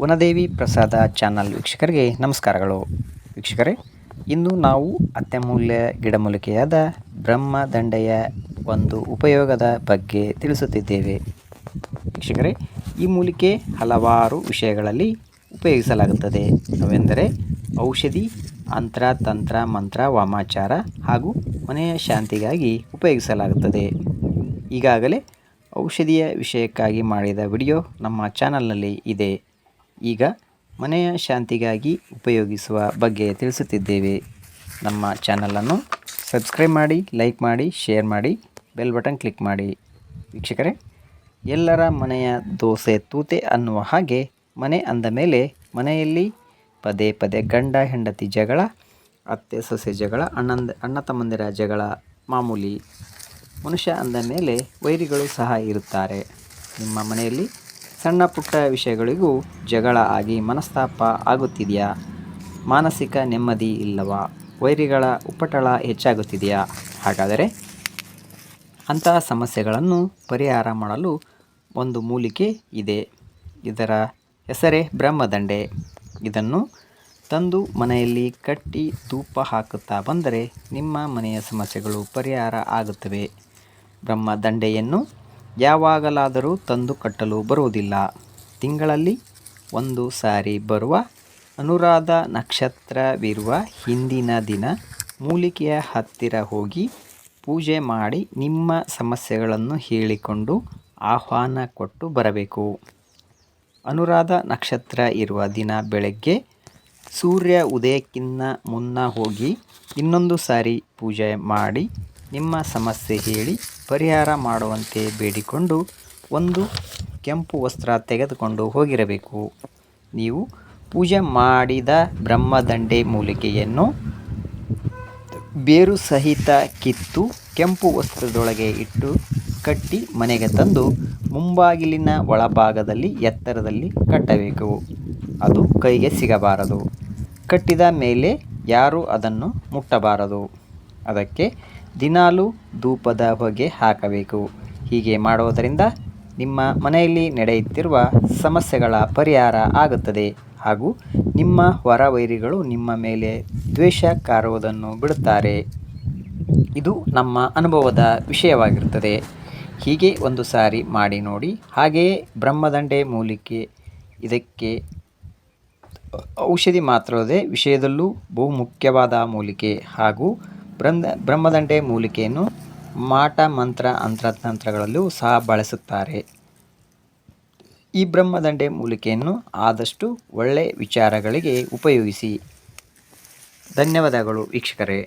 ವನದೇವಿ ಪ್ರಸಾದ ಚಾನಲ್ ವೀಕ್ಷಕರಿಗೆ ನಮಸ್ಕಾರಗಳು. ವೀಕ್ಷಕರೇ, ಇಂದು ನಾವು ಅತ್ಯಮೂಲ್ಯ ಗಿಡಮೂಲಿಕೆಯಾದ ಬ್ರಹ್ಮದಂಡೆಯ ಒಂದು ಉಪಯೋಗದ ಬಗ್ಗೆ ತಿಳಿಸುತ್ತಿದ್ದೇವೆ. ವೀಕ್ಷಕರೇ, ಈ ಮೂಲಿಕೆ ಹಲವಾರು ವಿಷಯಗಳಲ್ಲಿ ಉಪಯೋಗಿಸಲಾಗುತ್ತದೆ. ಅವೆಂದರೆ ಔಷಧಿ, ಅಂತ್ರ, ತಂತ್ರ, ಮಂತ್ರ, ವಾಮಾಚಾರ ಹಾಗೂ ಮನೆಯ ಶಾಂತಿಗಾಗಿ ಉಪಯೋಗಿಸಲಾಗುತ್ತದೆ. ಈಗಾಗಲೇ ಔಷಧಿಯ ವಿಷಯಕ್ಕಾಗಿ ಮಾಡಿದ ವಿಡಿಯೋ ನಮ್ಮ ಚಾನಲ್ನಲ್ಲಿ ಇದೆ. ಈಗ ಮನೆಯ ಶಾಂತಿಗಾಗಿ ಉಪಯೋಗಿಸುವ ಬಗ್ಗೆ ತಿಳಿಸುತ್ತಿದ್ದೇವೆ. ನಮ್ಮ ಚಾನಲನ್ನು ಸಬ್ಸ್ಕ್ರೈಬ್ ಮಾಡಿ ಲೈಕ್ ಮಾಡಿ ಶೇರ್ ಮಾಡಿ ಬೆಲ್ ಬಟನ್ ಕ್ಲಿಕ್ ಮಾಡಿ. ವೀಕ್ಷಕರೇ, ಎಲ್ಲರ ಮನೆಯ ದೋಸೆ ತೂತೆ ಅನ್ನುವ ಹಾಗೆ ಮನೆ ಅಂದ ಮೇಲೆ ಮನೆಯಲ್ಲಿ ಪದೇ ಪದೇ ಗಂಡ, ಹೆಂಡತಿ ಜಗಳ, ಅತ್ತೆ, ಸೊಸೆ ಜಗಳ, ಅಣ್ಣಂದ, ಅಣ್ಣ ತಮ್ಮಂದಿರ ಜಗಳ, ಮಾಮೂಲಿ ಮನುಷ್ಯ ಅಂದ ಮೇಲೆ ವೈರಿಗಳು ಸಹ ಇರುತ್ತಾರೆ. ನಿಮ್ಮ ಮನೆಯಲ್ಲಿ ಸಣ್ಣ ಪುಟ್ಟ ವಿಷಯಗಳಿಗೂ ಜಗಳ ಆಗಿ ಮನಸ್ತಾಪ ಆಗುತ್ತಿದೆಯಾ? ಮಾನಸಿಕ ನೆಮ್ಮದಿ ಇಲ್ಲವಾ? ವೈರಿಗಳ ಉಪಟಳ ಹೆಚ್ಚಾಗುತ್ತಿದೆಯಾ? ಹಾಗಾದರೆ ಅಂತಹ ಸಮಸ್ಯೆಗಳನ್ನು ಪರಿಹಾರ ಮಾಡಲು ಒಂದು ಮೂಲಿಕೆ ಇದೆ. ಇದರ ಹೆಸರೇ ಬ್ರಹ್ಮದಂಡೆ. ಇದನ್ನು ತಂದು ಮನೆಯಲ್ಲಿ ಕಟ್ಟಿ ಧೂಪ ಹಾಕುತ್ತಾ ಬಂದರೆ ನಿಮ್ಮ ಮನೆಯ ಸಮಸ್ಯೆಗಳು ಪರಿಹಾರ ಆಗುತ್ತವೆ. ಬ್ರಹ್ಮದಂಡೆಯನ್ನು ಯಾವಾಗಲಾದರೂ ತಂದು ಕಟ್ಟಲು ಬರುವುದಿಲ್ಲ. ತಿಂಗಳಲ್ಲಿ ಒಂದು ಸಾರಿ ಬರುವ ಅನುರಾಧ ನಕ್ಷತ್ರವಿರುವ ಹಿಂದಿನ ದಿನ ಮೂಲಿಕೆಯ ಹತ್ತಿರ ಹೋಗಿ ಪೂಜೆ ಮಾಡಿ ನಿಮ್ಮ ಸಮಸ್ಯೆಗಳನ್ನು ಹೇಳಿಕೊಂಡು ಆಹ್ವಾನ ಕೊಟ್ಟು ಬರಬೇಕು. ಅನುರಾಧ ನಕ್ಷತ್ರ ಇರುವ ದಿನ ಬೆಳಗ್ಗೆ ಸೂರ್ಯ ಉದಯಕ್ಕಿಂತ ಮುನ್ನ ಹೋಗಿ ಇನ್ನೊಂದು ಸಾರಿ ಪೂಜೆ ಮಾಡಿ ನಿಮ್ಮ ಸಮಸ್ಯೆ ಹೇಳಿ ಪರಿಹಾರ ಮಾಡುವಂತೆ ಬೇಡಿಕೊಂಡು ಒಂದು ಕೆಂಪು ವಸ್ತ್ರ ತೆಗೆದುಕೊಂಡು ಹೋಗಿರಬೇಕು. ನೀವು ಪೂಜೆ ಮಾಡಿದ ಬ್ರಹ್ಮದಂಡೆ ಮೂಲಿಕೆಯನ್ನು ಬೇರು ಸಹಿತ ಕಿತ್ತು ಕೆಂಪು ವಸ್ತ್ರದೊಳಗೆ ಇಟ್ಟು ಕಟ್ಟಿ ಮನೆಗೆ ತಂದು ಮುಂಬಾಗಿಲಿನ ಒಳಭಾಗದಲ್ಲಿ ಎತ್ತರದಲ್ಲಿ ಕಟ್ಟಬೇಕು. ಅದು ಕೈಗೆ ಸಿಗಬಾರದು. ಕಟ್ಟಿದ ಮೇಲೆ ಯಾರೂ ಅದನ್ನು ಮುಟ್ಟಬಾರದು. ಅದಕ್ಕೆ ದಿನಾಲೂ ಧೂಪದ ಹೊಗೆ ಹಾಕಬೇಕು. ಹೀಗೆ ಮಾಡುವುದರಿಂದ ನಿಮ್ಮ ಮನೆಯಲ್ಲಿ ನಡೆಯುತ್ತಿರುವ ಸಮಸ್ಯೆಗಳ ಪರಿಹಾರ ಆಗುತ್ತದೆ ಹಾಗೂ ನಿಮ್ಮ ಹೊರ ವೈರಿಗಳು ನಿಮ್ಮ ಮೇಲೆ ದ್ವೇಷ ಕಾರುವುದನ್ನು ಬಿಡುತ್ತಾರೆ. ಇದು ನಮ್ಮ ಅನುಭವದ ವಿಷಯವಾಗಿರುತ್ತದೆ. ಹೀಗೆ ಒಂದು ಸಾರಿ ಮಾಡಿ ನೋಡಿ. ಹಾಗೆಯೇ ಬ್ರಹ್ಮದಂಡೆ ಮೂಲಿಕೆ ಇದಕ್ಕೆ ಔಷಧಿ ಮಾತ್ರವಲ್ಲದೆ ವಿಷಯದಲ್ಲೂ ಬಹುಮುಖ್ಯವಾದ ಮೂಲಿಕೆ ಹಾಗೂ ಬ್ರಂದ ಬ್ರಹ್ಮದಂಡೆ ಮೂಲಿಕೆಯನ್ನು ಮಾಟ, ಮಂತ್ರ ಅಂತಂತ್ರಗಳಲ್ಲೂ ಸಹ ಬಳಸುತ್ತಾರೆ. ಈ ಬ್ರಹ್ಮದಂಡೆ ಮೂಲಿಕೆಯನ್ನು ಆದಷ್ಟು ಒಳ್ಳೆಯ ವಿಚಾರಗಳಿಗೆ ಉಪಯೋಗಿಸಿ. ಧನ್ಯವಾದಗಳು ವೀಕ್ಷಕರೇ.